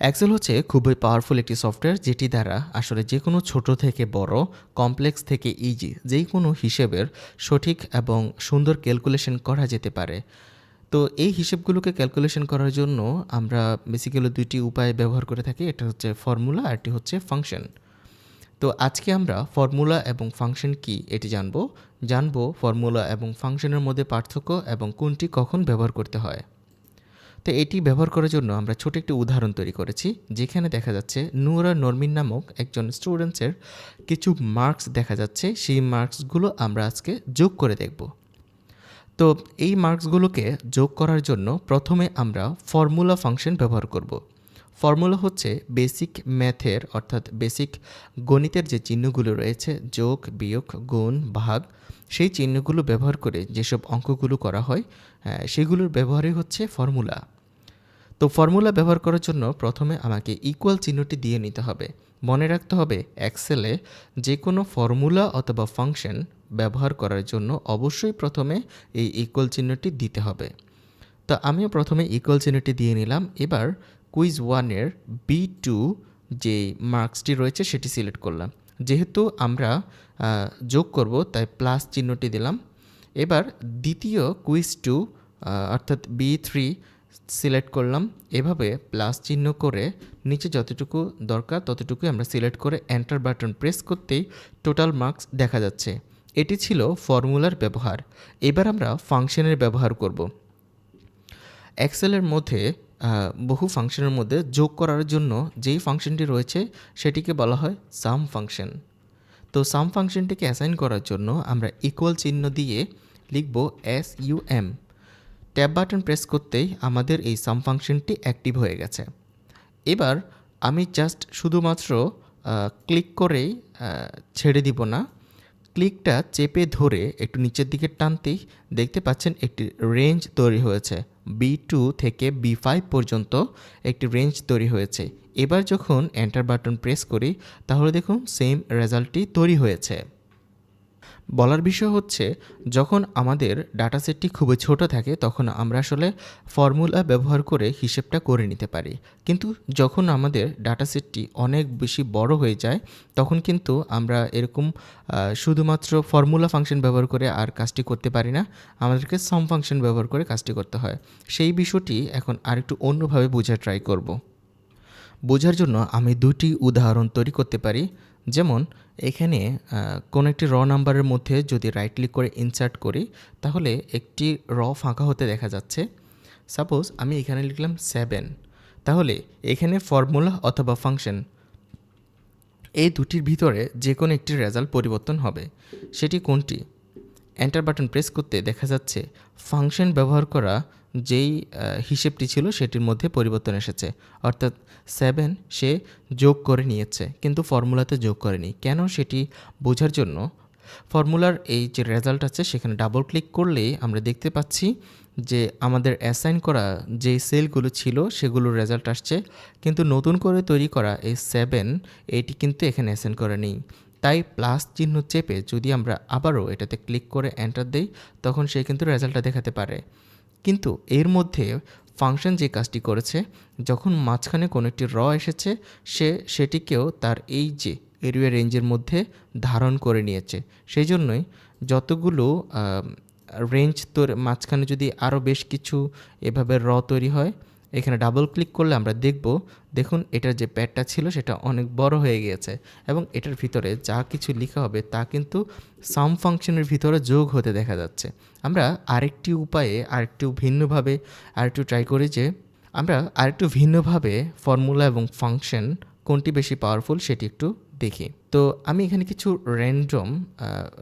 Excel হচ্ছে খুবই powerful একটি সফটওয়্যার যেটি দ্বারা আসলে যে কোনো ছোট থেকে বড় কমপ্লেক্স থেকে ইজি যেই কোনো হিসেবের সঠিক এবং সুন্দর ক্যালকুলেশন করা যেতে পারে। তো এই হিসেবগুলোকে ক্যালকুলেশন করার জন্য আমরা বেসিক্যালি দুইটি উপায় ব্যবহার করে থাকি। এটা হচ্ছে ফর্মুলা আর এটি হচ্ছে ফাংশন তো আজকে আমরা ফর্মুলা এবং ফাংশন কি এটি জানব। জানব ফর্মুলা এবং ফাংশনের মধ্যে পার্থক্য এবং কোনটি কখন ব্যবহার করতে হয়। তো এটি ব্যবহার করার জন্য আমরা ছোট একটি উদাহরণ তৈরি করেছি, যেখানে দেখা যাচ্ছে নুরা নরমিন নামক একজন স্টুডেন্টসের কিছু মার্কস দেখা যাচ্ছে। সেই মার্কসগুলো আমরা আজকে যোগ করে দেখব। তো এই মার্কসগুলোকে যোগ করার জন্য প্রথমে আমরা ফর্মুলা ফাংশন ব্যবহার করব। ফর্মুলা হচ্ছে বেসিক ম্যাথের, অর্থাৎ বেসিক গণিতের যে চিহ্নগুলো রয়েছে, যোগ, বিয়োগ, গুণ, ভাগ, সেই চিহ্নগুলো ব্যবহার করে যেসব অঙ্কগুলো করা হয় সেগুলোর ব্যবহারই হচ্ছে ফর্মুলা। তো ফর্মুলা ব্যবহার করার জন্য প্রথমে আমাকে ইকুয়াল চিহ্নটি দিয়ে নিতে হবে। মনে রাখতে হবে এক্সেলে যে কোনো ফর্মুলা অথবা ফাংশন ব্যবহার করার জন্য অবশ্যই প্রথমে এই ইকুয়াল চিহ্নটি দিতে হবে। তো আমিও প্রথমে ইকুয়াল চিহ্নটি দিয়ে নিলাম। এবার কুইজ ওয়ানের বি টু যে মার্কসটি রয়েছে সেটি সিলেক্ট করলাম। যেহেতু আমরা যোগ করব, তাই প্লাস চিহ্নটি দিলাম। এবার দ্বিতীয় কুইজ টু অর্থাৎ বি থ্রি সিলেক্ট করলাম। এভাবে প্লাস চিহ্ন করে নিচে যতটুকু দরকার ততটুকু আমরা সিলেক্ট করে এন্টার বাটন প্রেস করতেই টোটাল মার্কস দেখা যাচ্ছে। এটি ছিল ফর্মুলার ব্যবহার। এবার আমরা ফাংশনের ব্যবহার করব। এক্সেলের মধ্যে বহু ফাংশনের মধ্যে যোগ করার জন্য যেই ফাংশনটি রয়েছে সেটিকে বলা হয় সাম ফাংশন তো সাম ফাংশনটিকে অ্যাসাইন করার জন্য আমরা ইকুয়াল চিহ্ন দিয়ে লিখব S U M tab button press করতেই আমাদের এই সাম ফাংশনটি অ্যাক্টিভ হয়ে গেছে। এবার আমি জাস্ট শুধুমাত্র ক্লিক করেই ছেড়ে দিব না। ক্লিকটা চেপে ধরে একটু নিচের দিকে টানতেই দেখতে পাচ্ছেন একটি রেঞ্জ তৈরি হয়েছে। বি টু থেকে বি ফাইভ পর্যন্ত একটি রেঞ্জ তৈরি হয়েছে। এবার যখন এন্টার বাটন প্রেস করি, তাহলে দেখুন সেম রেজাল্টটি তৈরি হয়েছে। বলার বিষয় হচ্ছে, যখন আমাদের ডাটা সেটটি খুবই ছোট থাকে, তখন আমরা আসলে ফর্মুলা ব্যবহার করে হিসেবটা করে নিতে পারি। কিন্তু যখন আমাদের ডাটা সেটটি অনেক বেশি বড় হয়ে যায়, তখন কিন্তু আমরা এরকম শুধুমাত্র ফর্মুলা ফাংশন ব্যবহার করে আর কাজটি করতে পারি না, আমাদেরকে সাম ফাংশন ব্যবহার করে কাজটি করতে হয়। সেই বিষয়টি এখন আরেকটু অন্যভাবে বোঝার ট্রাই করব। বোঝার জন্য আমি দুটি উদাহরণ তৈরি করতে পারি। যেমন এখানে কোন একটি র নাম্বারের মধ্যে যদি রাইট ক্লিক করে ইনসার্ট করি, তাহলে একটি র ফাঁকা হতে দেখা যাচ্ছে। সাপোজ আমি এখানে লিখলাম সেভেন তাহলে এখানে ফর্মুলা অথবা ফাংশন এই দুটির ভিতরে যে কোনো একটি রেজাল্ট পরিবর্তন হবে। সেটি কোনটি? এন্টার বাটন প্রেস করতে দেখা যাচ্ছে ফাংশন ব্যবহার করা যেই হিসেবটি ছিল সেটির মধ্যে পরিবর্তন এসেছে। অর্থাৎ সেভেন সে যোগ করে নিয়েছে, কিন্তু ফর্মুলাতে যোগ করেনি। কেন সেটি বোঝার জন্য? ফর্মুলার এই যে রেজাল্ট আছে, সেখানে ডাবল ক্লিক করলেই আমরা দেখতে পাচ্ছি যে আমাদের অ্যাসাইন করা যে সেলগুলো ছিল, সেগুলোর রেজাল্ট আসছে। কিন্তু নতুন করে তৈরি করা এই সেভেন এটি কিন্তু এখানে অ্যাসাইন করা নেই। তাই প্লাস চিহ্ন চেপে যদি আমরা আবারও এটাতে ক্লিক করে এন্টার দেই, তখন সে কিন্তু রেজাল্টটা দেখাতে পারে। কিন্তু এর মধ্যে ফাংশন যে কাজটি করেছে, যখন মাঝখানে কোনো একটি র এসেছে, সে সেটিকেও তার এই যে এরিয়া রেঞ্জের মধ্যে ধারণ করে নিয়েছে। সেই জন্যই যতগুলো রেঞ্জ তোর মাঝখানে যদি আরও বেশ কিছু এভাবে র তৈরি হয় এখানে ডাবল ক্লিক করলে আমরা দেখব, দেখুন এটার যে প্যাডটা ছিল সেটা অনেক বড় হয়ে গিয়েছে এবং এটার ভিতরে যা কিছু লেখা হবে তা কিন্তু সাম ফাংশনের ভিতরে যোগ হতে দেখা যাচ্ছে। আমরা আরেকটি উপায়ে আরেকটু ভিন্নভাবে আরেকটু ট্রাই করি যে আমরা আরেকটু ভিন্নভাবে ফর্মুলা এবং ফাংশন কোনটি বেশি পাওয়ারফুল সেটি একটু দেখি। তো আমি এখানে কিছু র্যান্ডম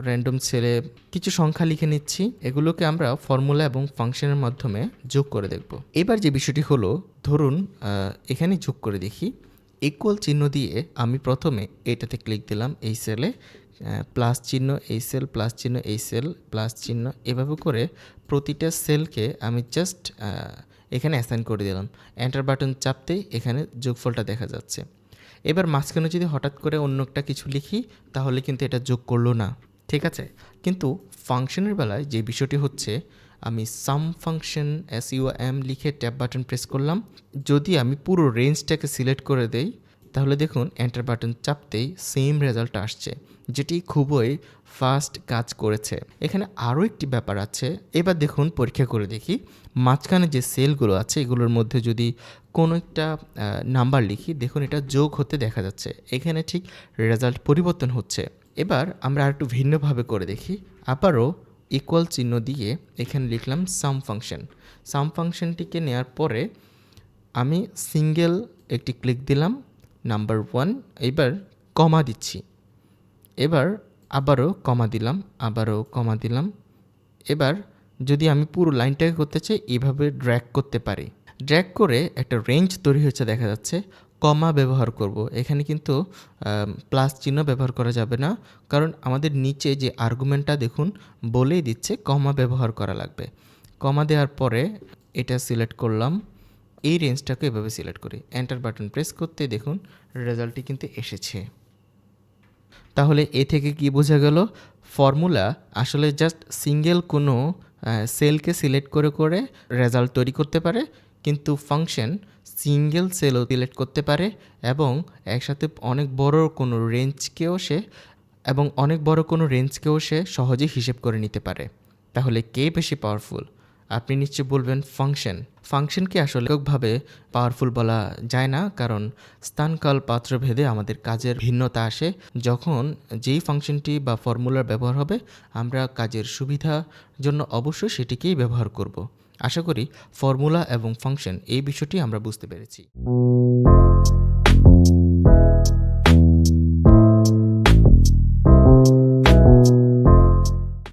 র্যান্ডম সেলে কিছু সংখ্যা লিখে নিচ্ছি। এগুলোকে আমরা ফর্মুলা এবং ফাংশনের মাধ্যমে যোগ করে দেখব। এবার যে বিষয়টি হলো, ধরুন এখানে যোগ করে দেখি। ইকুয়াল চিহ্ন দিয়ে আমি প্রথমে এটাতে ক্লিক দিলাম এই সেলে প্লাস চিহ্ন এই সেল প্লাস চিহ্ন এই সেল প্লাস চিহ্ন। এভাবে করে প্রতিটা সেলকে আমি জাস্ট এখানে অ্যাসাইন করে দিলাম। এন্টার বাটন চাপতেই এখানে যোগফলটা দেখা যাচ্ছে। এবার মাঝখানে যদি হঠাৎ করে অন্য একটা কিছু লিখি, তাহলে কিন্তু এটা যোগ করল না। ঠিক আছে? কিন্তু ফাংশনের বেলায় যে বিষয়টি হচ্ছে, আমি sum function S U M লিখে ট্যাব বাটন প্রেস করলাম। যদি আমি পুরো রেঞ্জটাকে সিলেক্ট করে দেই তাহলে দেখুন এন্টার বাটন চাপতেই সেম রেজাল্ট আসছে, যেটি খুবই ফাস্ট কাজ করেছে। এখানে আরও একটি ব্যাপার আছে, এবার দেখুন পরীক্ষা করে দেখি, মাঝখানে যে সেলগুলো আছে, এগুলোর মধ্যে যদি কোনো একটা নাম্বার লিখি, দেখুন এটা যোগ হতে দেখা যাচ্ছে, এখানে ঠিক রেজাল্ট পরিবর্তন হচ্ছে। এবার আমরা আর একটু ভিন্নভাবে করে দেখি, আবারও ইকুয়াল চিহ্ন দিয়ে এখানে লিখলাম সাম ফাংশন সাম ফাংশনটিকে নেওয়ার পরে আমি সিঙ্গেল একটি ক্লিক দিলাম নাম্বার ওয়ান, এবার কমা দিচ্ছি। এবার আবারও কমা দিলাম, আবারও কমা দিলাম। এবার যদি আমি পুরো লাইনটাকে করতে চাই, এভাবে ড্র্যাগ করতে পারি। ড্র্যাগ করে একটা রেঞ্জ তৈরি হচ্ছে দেখা যাচ্ছে, কমা ব্যবহার করব। এখানে কিন্তু প্লাস চিহ্ন ব্যবহার করা যাবে না, কারণ আমাদের নিচে যে আর্গুমেন্টটা দেখুন, বলেই দিচ্ছে কমা ব্যবহার করা লাগবে। কমা দেওয়ার পরে এটা সিলেক্ট করলাম। এই রেঞ্জটাকে এভাবে সিলেক্ট করি। এন্টার বাটন প্রেস করতে দেখুন রেজাল্টটি কিন্তু এসেছে। তাহলে এ থেকে কি বোঝা গেল? ফর্মুলা আসলে জাস্ট সিঙ্গেল কোনো সেলকে সিলেক্ট করে করে রেজাল্ট তৈরি করতে পারে, কিন্তু ফাংশন সিঙ্গেল সেলও সিলেক্ট করতে পারে এবং একসাথে অনেক বড় কোনো রেঞ্জকেও সে এবং অনেক বড় কোনো রেঞ্জকেও সে সহজেই হিসেব করে নিতে পারে। তাহলে কে বেশি পাওয়ারফুল আপনি নিশ্চয় বলবেন ফাংশন ফাংশনকে আসলে এককভাবে পাওয়ারফুল বলা যায় না, কারণ স্থানকাল পাত্রভেদে আমাদের কাজের ভিন্নতা আসে। যখন যেই ফাংশনটি বা ফর্মুলার ব্যবহার হবে, আমরা কাজের সুবিধার জন্য অবশ্যই সেটিকেই ব্যবহার করব। আশা করি ফর্মুলা এবং ফাংশন এই বিষয়টি আমরা বুঝতে পেরেছি।